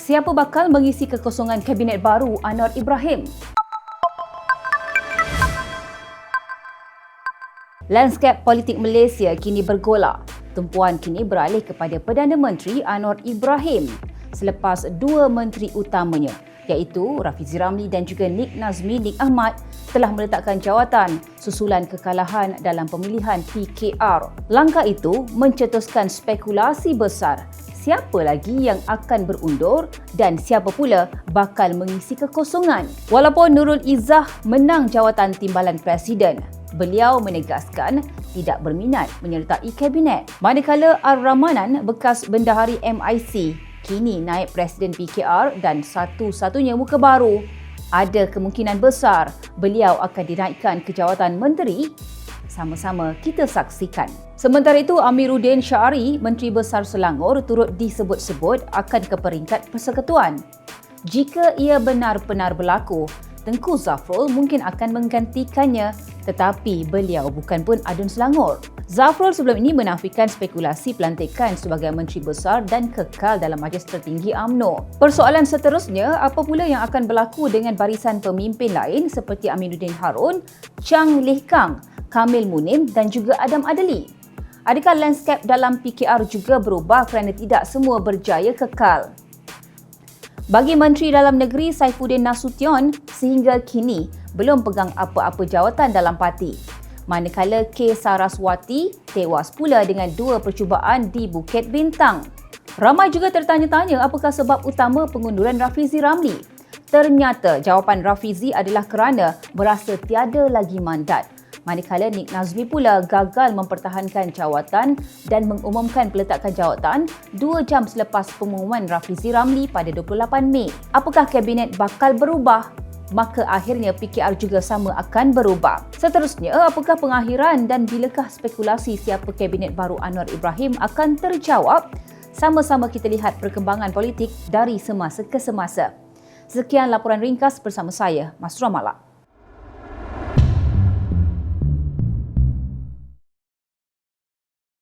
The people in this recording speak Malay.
Siapa bakal mengisi kekosongan kabinet baru Anwar Ibrahim? Lanskap politik Malaysia kini bergolak. Tumpuan kini beralih kepada Perdana Menteri Anwar Ibrahim selepas dua menteri utamanya iaitu Rafizi Ramli dan juga Nik Nazmi Nik Ahmad telah meletakkan jawatan susulan kekalahan dalam pemilihan PKR. Langkah itu mencetuskan spekulasi besar siapa lagi yang akan berundur dan siapa pula bakal mengisi kekosongan. Walaupun Nurul Izzah menang jawatan timbalan presiden, beliau menegaskan tidak berminat menyertai kabinet. Manakala Ar-Rahmanan bekas bendahari MIC kini naib Presiden PKR dan satu-satunya muka baru, ada kemungkinan besar beliau akan dinaikkan ke jawatan menteri sama-sama kita saksikan. Sementara itu, Amiruddin Syari, Menteri Besar Selangor turut disebut-sebut akan ke peringkat persekutuan. Jika ia benar-benar berlaku, Tengku Zafrul mungkin akan menggantikannya tetapi beliau bukan pun adun Selangor. Zafrul sebelum ini menafikan spekulasi pelantikan sebagai Menteri Besar dan kekal dalam Majlis Tertinggi AMNO. Persoalan seterusnya, apa pula yang akan berlaku dengan barisan pemimpin lain seperti Aminuddin Harun, Chang Lih Kang, Kamil Munim dan juga Adam Adeli? Adakah lanskap dalam PKR juga berubah kerana tidak semua berjaya kekal? Bagi Menteri Dalam Negeri Saifuddin Nasution, sehingga kini belum pegang apa-apa jawatan dalam parti. Manakala K. Saraswati tewas pula dengan dua percubaan di Bukit Bintang. Ramai juga tertanya-tanya apakah sebab utama pengunduran Rafizi Ramli. Ternyata jawapan Rafizi adalah kerana berasa tiada lagi mandat manakala Nik Nazmi pula gagal mempertahankan jawatan dan mengumumkan peletakan jawatan dua jam selepas pengumuman Rafizi Ramli pada 28 Mei. Apakah kabinet bakal berubah? Maka akhirnya PKR juga sama akan berubah. Seterusnya, apakah pengakhiran dan bilakah spekulasi siapa kabinet baru Anwar Ibrahim akan terjawab? Sama-sama kita lihat perkembangan politik dari semasa ke semasa. Sekian laporan ringkas bersama saya, Masrua Malak.